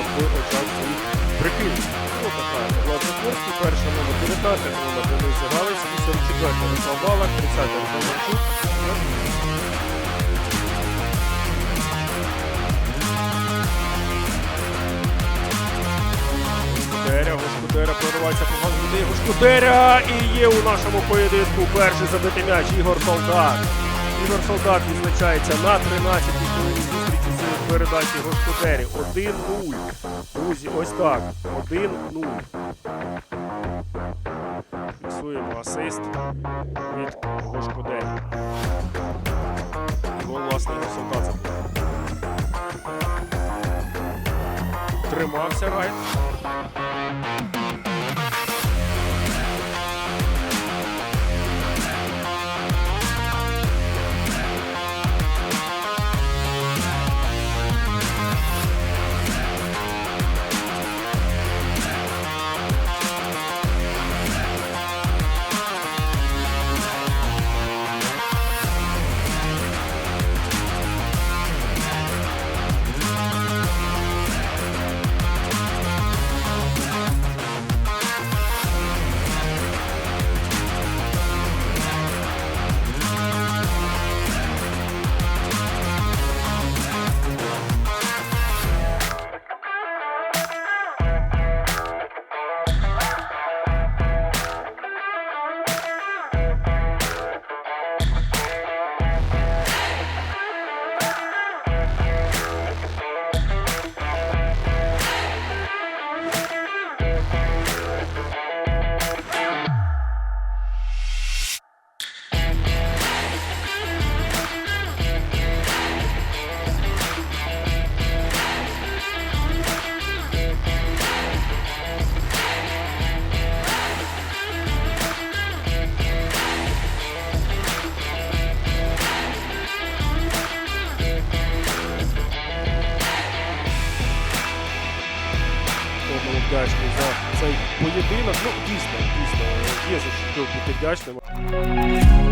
в Ольшанській прикиді. Ось ну, така Влада Курський, перша номер 19, номер Денис Галицький, 44 Руслан Балак, 30-й Руслан Марчук. Гошкутеря, Гошкутеря прорвається по газу людей Гошкутеря і є у нашому поєдинку перший забитий м'яч Ігор Солдат. Ігор Солдат відзначається на 13-й хвилині зустрічі передачі Гошкудері. 1-0. Друзі, ось так. 1-0. Фіксуємо асист від Гошкудері. Гол власне Ігор Тримався Райт. Тому вдячний за цей поєдинок. Ну, дійсно, дійсно, є за що бути вдячним.